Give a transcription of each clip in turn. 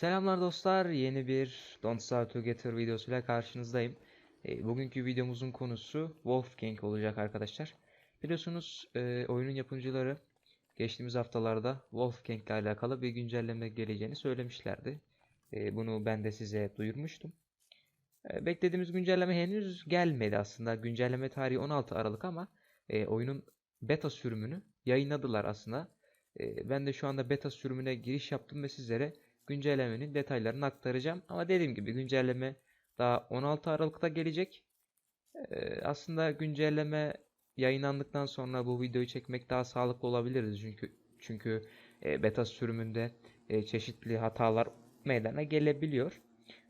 Selamlar dostlar. Yeni bir Don't Starve Together videosuyla karşınızdayım. E, bugünkü videomuzun konusu Wolfgang olacak arkadaşlar. Biliyorsunuz e, oyunun yapımcıları geçtiğimiz haftalarda Wolfgang ile alakalı bir güncelleme geleceğini söylemişlerdi. E, bunu ben de size duyurmuştum. E, beklediğimiz güncelleme henüz gelmedi aslında. Güncelleme tarihi 16 Aralık ama e, oyunun beta sürümünü yayınladılar aslında. E, ben de şu anda beta sürümüne giriş yaptım ve sizlere güncellemenin detaylarını aktaracağım. Ama dediğim gibi güncelleme daha 16 Aralık'ta gelecek. Ee, aslında güncelleme yayınlandıktan sonra bu videoyu çekmek daha sağlıklı olabilirdi. Çünkü çünkü e, beta sürümünde e, çeşitli hatalar meydana gelebiliyor.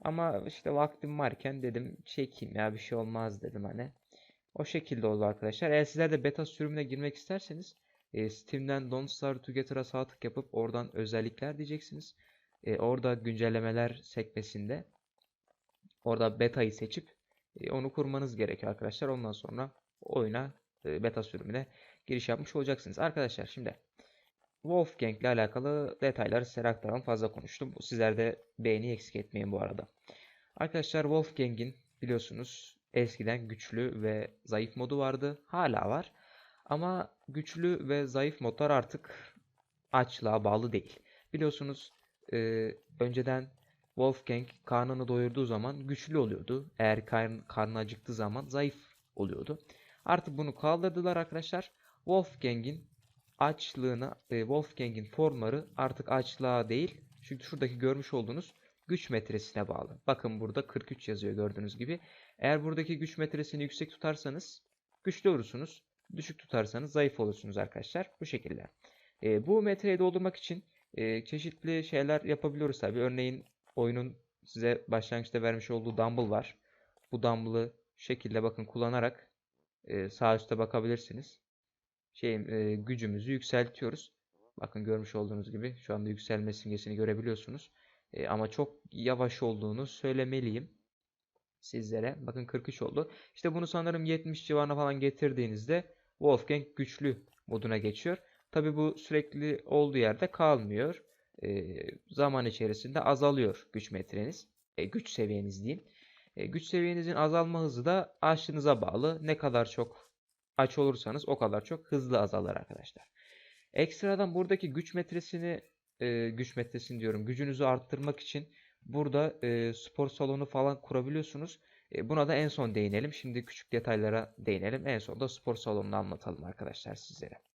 Ama işte vaktim varken dedim çekeyim ya bir şey olmaz dedim hani. O şekilde oldu arkadaşlar. Eğer sizler de beta sürümüne girmek isterseniz e, Steam'den Don't Starve Together'a sağ tık yapıp oradan özellikler diyeceksiniz. E, orada güncellemeler sekmesinde orada beta'yı seçip e, onu kurmanız gerekiyor arkadaşlar. Ondan sonra oyuna e, beta sürümüne giriş yapmış olacaksınız. Arkadaşlar şimdi Wolfgang ile alakalı detayları aktaralım. Fazla konuştum. Sizler de beğeni eksik etmeyin bu arada. Arkadaşlar Wolfgang'in biliyorsunuz eskiden güçlü ve zayıf modu vardı. Hala var. Ama güçlü ve zayıf modlar artık açlığa bağlı değil. Biliyorsunuz e, önceden Wolfgang karnını doyurduğu zaman güçlü oluyordu. Eğer karn, karnı acıktığı zaman zayıf oluyordu. Artık bunu kaldırdılar arkadaşlar. Wolfgang'in açlığına, e, Wolfgang'in formları artık açlığa değil. Çünkü şuradaki görmüş olduğunuz güç metresine bağlı. Bakın burada 43 yazıyor gördüğünüz gibi. Eğer buradaki güç metresini yüksek tutarsanız güçlü olursunuz. Düşük tutarsanız zayıf olursunuz arkadaşlar. Bu şekilde. E, bu metreyi doldurmak için e, çeşitli şeyler yapabiliyoruz tabi. Örneğin oyunun size başlangıçta vermiş olduğu dumbbell var. Bu dumbbell'ı şekilde bakın kullanarak e, sağ üstte bakabilirsiniz. Şey, e, gücümüzü yükseltiyoruz. Bakın görmüş olduğunuz gibi şu anda yükselme simgesini görebiliyorsunuz. E, ama çok yavaş olduğunu söylemeliyim sizlere. Bakın 43 oldu. İşte bunu sanırım 70 civarına falan getirdiğinizde Wolfgang güçlü moduna geçiyor. Tabi bu sürekli olduğu yerde kalmıyor. E, zaman içerisinde azalıyor güç metreniz. E, güç seviyeniz diyeyim. E, güç seviyenizin azalma hızı da açlığınıza bağlı. Ne kadar çok aç olursanız o kadar çok hızlı azalır arkadaşlar. Ekstradan buradaki güç metresini e, güç metresini diyorum gücünüzü arttırmak için burada e, spor salonu falan kurabiliyorsunuz. E, buna da en son değinelim. Şimdi küçük detaylara değinelim. En son da spor salonunu anlatalım arkadaşlar sizlere.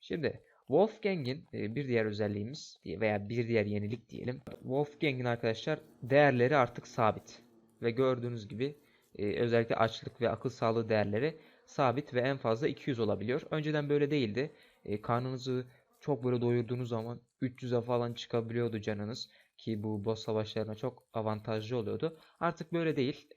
Şimdi Wolfgang'in e, bir diğer özelliğimiz veya bir diğer yenilik diyelim. Wolfgang'in arkadaşlar değerleri artık sabit. Ve gördüğünüz gibi e, özellikle açlık ve akıl sağlığı değerleri sabit ve en fazla 200 olabiliyor. Önceden böyle değildi. E, karnınızı çok böyle doyurduğunuz zaman 300'e falan çıkabiliyordu canınız. Ki bu boss savaşlarına çok avantajlı oluyordu. Artık böyle değil.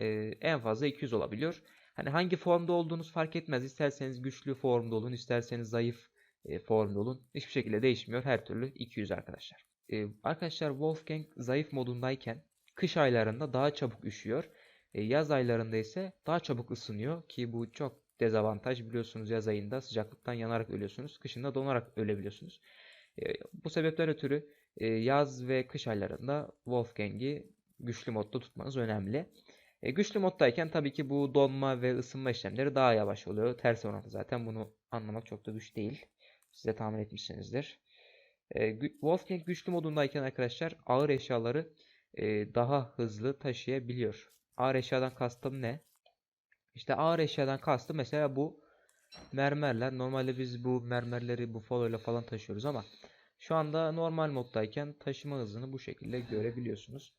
En fazla 200 olabiliyor. Hani hangi formda olduğunuz fark etmez. İsterseniz güçlü formda olun, isterseniz zayıf e, formda olun. Hiçbir şekilde değişmiyor. Her türlü 200 arkadaşlar. E, arkadaşlar Wolfgang zayıf modundayken kış aylarında daha çabuk üşüyor. E, yaz aylarında ise daha çabuk ısınıyor ki bu çok dezavantaj biliyorsunuz yaz ayında sıcaklıktan yanarak ölüyorsunuz. Kışında donarak ölebiliyorsunuz. E, bu sebepten ötürü e, yaz ve kış aylarında Wolfgang'i güçlü modda tutmanız önemli. Güçlü moddayken tabii ki bu donma ve ısınma işlemleri daha yavaş oluyor. Ters orantı zaten bunu anlamak çok da güç değil. Size tahmin etmişsinizdir. E, Wolfgang güçlü modundayken arkadaşlar ağır eşyaları e, daha hızlı taşıyabiliyor. Ağır eşyadan kastım ne? İşte ağır eşyadan kastım mesela bu mermerler. Normalde biz bu mermerleri bu ile falan taşıyoruz ama şu anda normal moddayken taşıma hızını bu şekilde görebiliyorsunuz.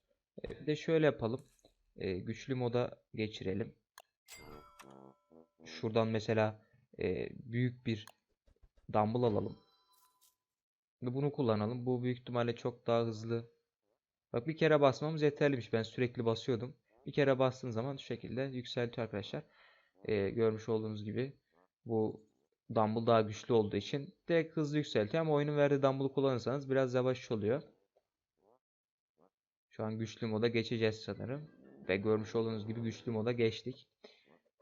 E, bir de şöyle yapalım. E, güçlü moda geçirelim. Şuradan mesela büyük bir dumbbell alalım. Ve bunu kullanalım. Bu büyük ihtimalle çok daha hızlı. Bak bir kere basmamız yeterliymiş. Ben sürekli basıyordum. Bir kere bastığın zaman şu şekilde yükseltiyor arkadaşlar. Ee, görmüş olduğunuz gibi bu dumbbell daha güçlü olduğu için direkt hızlı yükseltiyor ama oyunun verdiği dumbbell'ı kullanırsanız biraz yavaş oluyor. Şu an güçlü moda geçeceğiz sanırım. Ve görmüş olduğunuz gibi güçlü moda geçtik.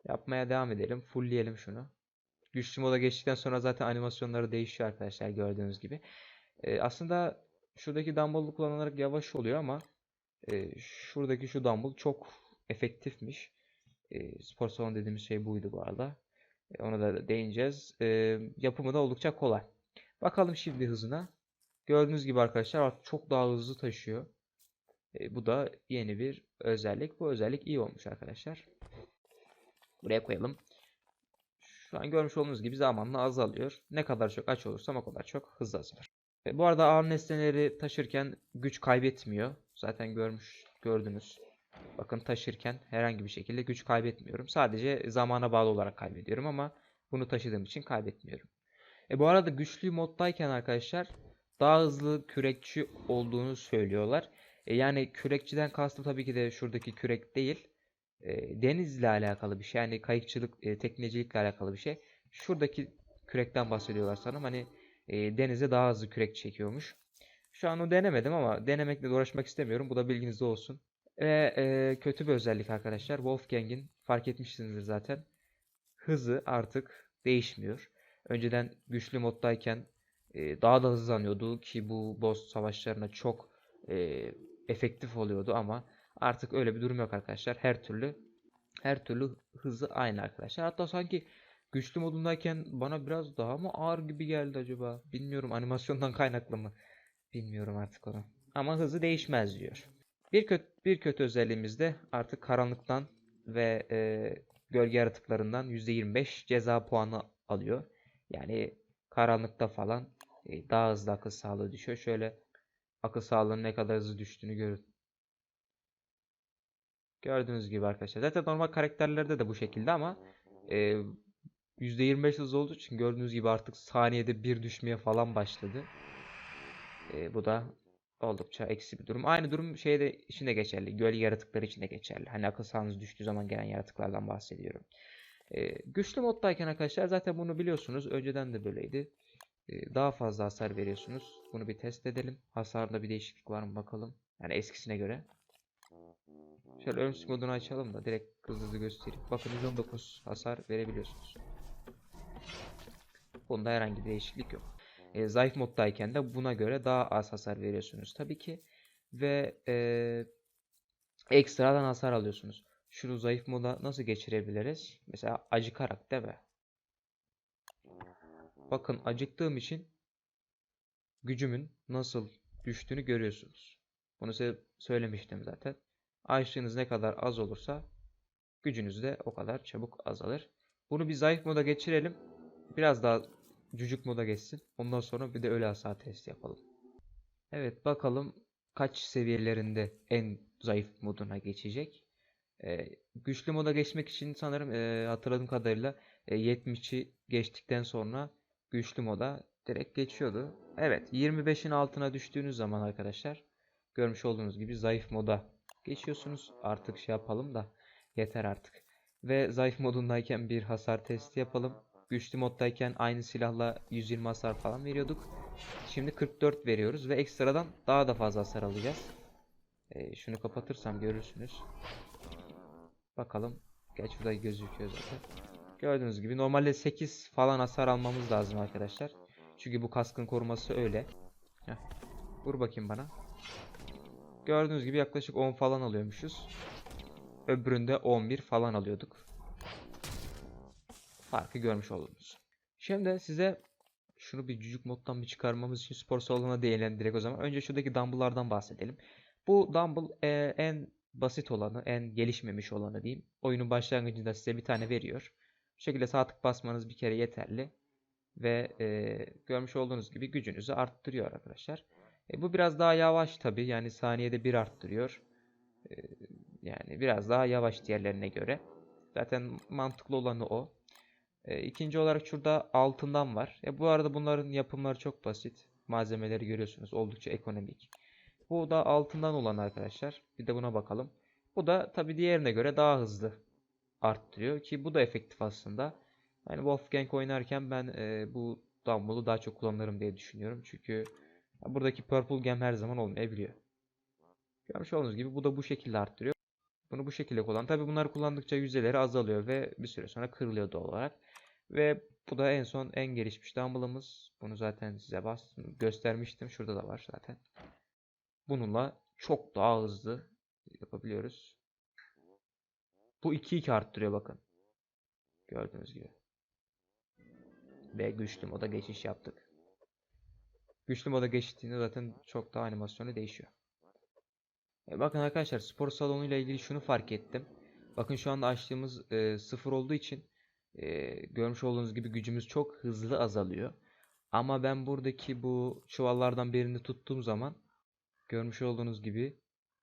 Yapmaya devam edelim. Fullleyelim şunu. Güçlü moda geçtikten sonra zaten animasyonları değişiyor arkadaşlar gördüğünüz gibi. Ee, aslında şuradaki dumbbell'ı kullanarak yavaş oluyor ama e, şuradaki şu dumbbell çok efektifmiş. E, spor salonu dediğimiz şey buydu bu arada. E, ona da değineceğiz. E, yapımı da oldukça kolay. Bakalım şimdi hızına. Gördüğünüz gibi arkadaşlar artık çok daha hızlı taşıyor. E, bu da yeni bir özellik. Bu özellik iyi olmuş arkadaşlar. Buraya koyalım. Şu an görmüş olduğunuz gibi zamanla azalıyor. Ne kadar çok aç olursam o kadar çok hızlı azalır. E, bu arada ağır nesneleri taşırken güç kaybetmiyor. Zaten görmüş gördünüz. Bakın taşırken herhangi bir şekilde güç kaybetmiyorum. Sadece zamana bağlı olarak kaybediyorum ama bunu taşıdığım için kaybetmiyorum. E, bu arada güçlü moddayken arkadaşlar daha hızlı kürekçi olduğunu söylüyorlar. E, yani kürekçiden kastım tabii ki de şuradaki kürek değil. Denizle alakalı bir şey. Yani kayıkçılık, e, teknecilikle alakalı bir şey. Şuradaki kürekten bahsediyorlar sanırım. Hani e, denize daha hızlı kürek çekiyormuş. Şu an o denemedim ama denemekle de uğraşmak istemiyorum. Bu da bilginizde olsun. Ve e, kötü bir özellik arkadaşlar. Wolfgang'in fark etmişsinizdir zaten. Hızı artık değişmiyor. Önceden güçlü moddayken e, daha da hızlanıyordu ki bu boss savaşlarına çok e, efektif oluyordu ama artık öyle bir durum yok arkadaşlar. Her türlü her türlü hızı aynı arkadaşlar. Hatta sanki güçlü modundayken bana biraz daha mı ağır gibi geldi acaba? Bilmiyorum animasyondan kaynaklı mı? Bilmiyorum artık onu. Ama hızı değişmez diyor. Bir kötü, bir kötü özelliğimiz de artık karanlıktan ve e, gölge yaratıklarından %25 ceza puanı alıyor. Yani karanlıkta falan e, daha hızlı akıl sağlığı düşüyor. Şöyle akıl sağlığının ne kadar hızlı düştüğünü görün. Gördüğünüz gibi arkadaşlar. Zaten normal karakterlerde de bu şekilde ama e, %25 hızlı olduğu için gördüğünüz gibi artık saniyede bir düşmeye falan başladı. E, bu da oldukça eksi bir durum. Aynı durum şeyde için de geçerli. Gölge yaratıkları için de geçerli. Hani akıl sağlığınız düştüğü zaman gelen yaratıklardan bahsediyorum. E, güçlü moddayken arkadaşlar zaten bunu biliyorsunuz. Önceden de böyleydi. E, daha fazla hasar veriyorsunuz. Bunu bir test edelim. Hasarda bir değişiklik var mı bakalım. Yani eskisine göre. Şöyle ölümsüz modunu açalım da direkt hızlı hızlı göstereyim. Bakın 119 hasar verebiliyorsunuz. Bunda herhangi bir değişiklik yok. E, zayıf moddayken de buna göre daha az hasar veriyorsunuz tabii ki. Ve e, ekstradan hasar alıyorsunuz. Şunu zayıf moda nasıl geçirebiliriz? Mesela acıkarak değil mi? Bakın acıktığım için gücümün nasıl düştüğünü görüyorsunuz. Bunu size söylemiştim zaten. Açlığınız ne kadar az olursa gücünüz de o kadar çabuk azalır. Bunu bir zayıf moda geçirelim. Biraz daha cücük moda geçsin. Ondan sonra bir de ölü hasar testi yapalım. Evet bakalım kaç seviyelerinde en zayıf moduna geçecek. Ee, güçlü moda geçmek için sanırım e, hatırladığım kadarıyla e, 70'i geçtikten sonra güçlü moda direkt geçiyordu. Evet 25'in altına düştüğünüz zaman arkadaşlar görmüş olduğunuz gibi zayıf moda geçiyorsunuz. Artık şey yapalım da yeter artık. Ve zayıf modundayken bir hasar testi yapalım. Güçlü moddayken aynı silahla 120 hasar falan veriyorduk. Şimdi 44 veriyoruz ve ekstradan daha da fazla hasar alacağız. Ee, şunu kapatırsam görürsünüz. Bakalım. Gerçi burada gözüküyor zaten. Gördüğünüz gibi normalde 8 falan hasar almamız lazım arkadaşlar. Çünkü bu kaskın koruması öyle. Heh. Vur bakayım bana. Gördüğünüz gibi yaklaşık 10 falan alıyormuşuz. Öbüründe 11 falan alıyorduk. Farkı görmüş oldunuz. Şimdi size şunu bir cücük moddan bir çıkarmamız için spor salonuna değinelim direkt o zaman. Önce şuradaki dumbbell'lardan bahsedelim. Bu dumbbell e, en basit olanı, en gelişmemiş olanı diyeyim. Oyunun başlangıcında size bir tane veriyor. Bu şekilde sağ tık basmanız bir kere yeterli. Ve e, görmüş olduğunuz gibi gücünüzü arttırıyor arkadaşlar. E, bu biraz daha yavaş tabi. Yani saniyede bir arttırıyor. E, yani biraz daha yavaş diğerlerine göre. Zaten mantıklı olanı o. E, ikinci olarak şurada altından var. E, bu arada bunların yapımları çok basit. Malzemeleri görüyorsunuz. Oldukça ekonomik. Bu da altından olan arkadaşlar. Bir de buna bakalım. Bu da tabi diğerine göre daha hızlı arttırıyor. Ki bu da efektif aslında. Yani Wolfgang oynarken ben e, bu dumbbell'ı daha çok kullanırım diye düşünüyorum. Çünkü buradaki Purple Gem her zaman olmayabiliyor. Görmüş olduğunuz gibi bu da bu şekilde arttırıyor. Bunu bu şekilde kullan. Tabi bunları kullandıkça yüzdeleri azalıyor ve bir süre sonra kırılıyor doğal olarak. Ve bu da en son en gelişmiş dumbbellımız. Bunu zaten size bas göstermiştim. Şurada da var zaten. Bununla çok daha hızlı yapabiliyoruz. Bu 2-2 arttırıyor bakın. Gördüğünüz gibi. Ve güçlü moda geçiş yaptık. Güçlü moda geçtiğinde zaten çok daha animasyonu değişiyor. E bakın arkadaşlar spor salonuyla ilgili şunu fark ettim. Bakın şu anda açtığımız e, sıfır olduğu için e, görmüş olduğunuz gibi gücümüz çok hızlı azalıyor. Ama ben buradaki bu çuvallardan birini tuttuğum zaman görmüş olduğunuz gibi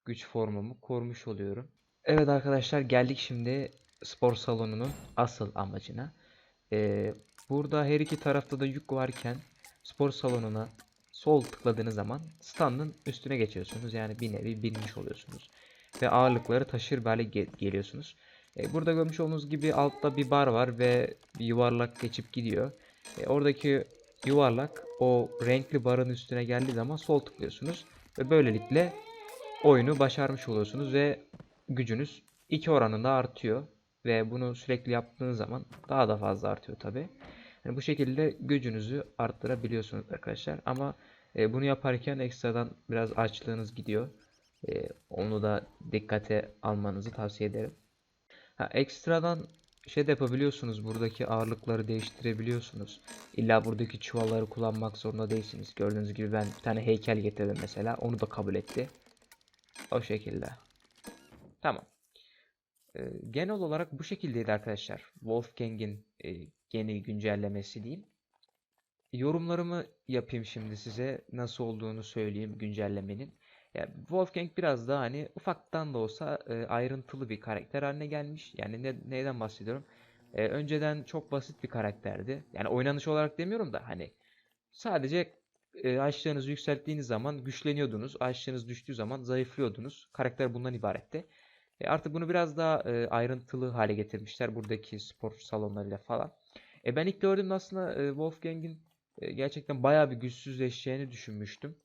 güç formumu korumuş oluyorum. Evet arkadaşlar geldik şimdi spor salonunun asıl amacına. Ee, burada her iki tarafta da yük varken spor salonuna sol tıkladığınız zaman standın üstüne geçiyorsunuz. Yani bir nevi binmiş oluyorsunuz. Ve ağırlıkları taşır ge- geliyorsunuz. Ee, burada görmüş olduğunuz gibi altta bir bar var ve bir yuvarlak geçip gidiyor. Ee, oradaki yuvarlak o renkli barın üstüne geldiği zaman sol tıklıyorsunuz. Ve böylelikle oyunu başarmış oluyorsunuz ve gücünüz iki oranında artıyor. Ve bunu sürekli yaptığınız zaman daha da fazla artıyor tabi. Yani bu şekilde gücünüzü arttırabiliyorsunuz arkadaşlar. Ama e, bunu yaparken ekstradan biraz açlığınız gidiyor. E, onu da dikkate almanızı tavsiye ederim. Ha, ekstradan şey de yapabiliyorsunuz. Buradaki ağırlıkları değiştirebiliyorsunuz. İlla buradaki çuvalları kullanmak zorunda değilsiniz. Gördüğünüz gibi ben bir tane heykel getirdim mesela. Onu da kabul etti. O şekilde. Tamam. Ee, genel olarak bu şekildeydi arkadaşlar. Wolfgang'in e, yeni güncellemesi diyeyim. Yorumlarımı yapayım şimdi size. Nasıl olduğunu söyleyeyim güncellemenin. Ya Wolfgang biraz daha hani ufaktan da olsa e, ayrıntılı bir karakter haline gelmiş. Yani ne, neyden bahsediyorum? E, önceden çok basit bir karakterdi. Yani oynanış olarak demiyorum da hani sadece e, açlığınızı yükselttiğiniz zaman güçleniyordunuz. Açlığınız düştüğü zaman zayıflıyordunuz. Karakter bundan ibaretti. E, artık bunu biraz daha e, ayrıntılı hale getirmişler buradaki spor salonlarıyla falan. E, ben ilk gördüğümde aslında e, Wolfgang'in e, gerçekten bayağı bir güçsüzleşeceğini düşünmüştüm.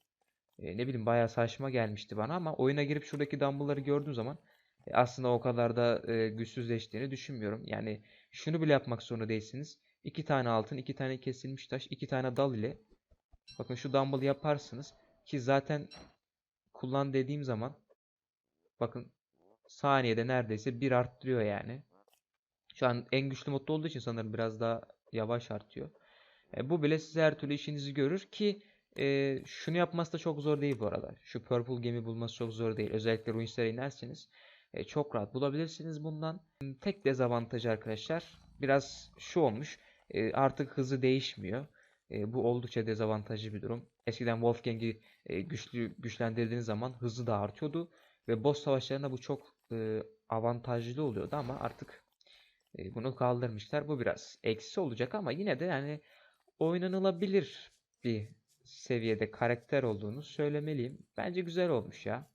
E, ne bileyim bayağı saçma gelmişti bana ama oyuna girip şuradaki dumbbellları gördüğüm zaman e, aslında o kadar da e, güçsüzleştiğini düşünmüyorum. Yani şunu bile yapmak zorunda değilsiniz. İki tane altın, iki tane kesilmiş taş, iki tane dal ile bakın şu dumbbell'ı yaparsınız ki zaten kullan dediğim zaman bakın saniyede neredeyse bir arttırıyor yani. Şu an en güçlü modda olduğu için sanırım biraz daha yavaş artıyor. E, bu bile size her türlü işinizi görür ki e, şunu yapması da çok zor değil bu arada. Şu Purple gemi bulması çok zor değil. Özellikle Ruinsler'e inerseniz e, çok rahat bulabilirsiniz bundan. Tek dezavantajı arkadaşlar biraz şu olmuş. E, artık hızı değişmiyor. E, bu oldukça dezavantajlı bir durum. Eskiden Wolfgang'i e, güçlü güçlendirdiğiniz zaman hızı da artıyordu ve boss savaşlarında bu çok e, avantajlı oluyordu ama artık e, bunu kaldırmışlar. Bu biraz eksi olacak ama yine de yani oynanılabilir bir seviyede karakter olduğunu söylemeliyim. Bence güzel olmuş ya.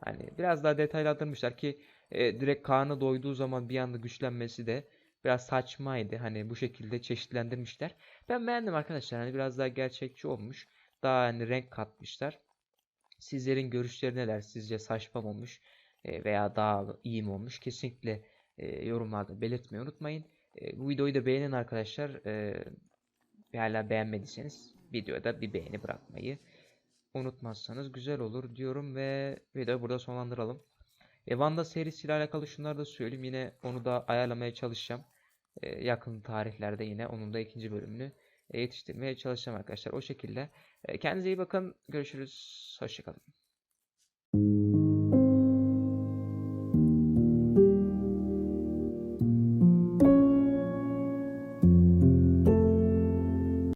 Hani biraz daha detaylandırmışlar ki e, direkt karnı doyduğu zaman bir anda güçlenmesi de biraz saçmaydı. Hani bu şekilde çeşitlendirmişler. Ben beğendim arkadaşlar. Hani biraz daha gerçekçi olmuş. Daha hani renk katmışlar. Sizlerin görüşleri neler? Sizce saçma mı olmuş E, veya daha iyi mi olmuş? Kesinlikle e, yorumlarda belirtmeyi unutmayın. E, bu videoyu da beğenin arkadaşlar. E, hala beğenmediyseniz videoda bir beğeni bırakmayı unutmazsanız güzel olur diyorum ve videoyu burada sonlandıralım. E, Vanda serisiyle alakalı şunları da söyleyeyim. Yine onu da ayarlamaya çalışacağım. E, yakın tarihlerde yine onun da ikinci bölümünü yetiştirmeye çalışacağım arkadaşlar. O şekilde. E, kendinize iyi bakın. Görüşürüz. Hoşçakalın.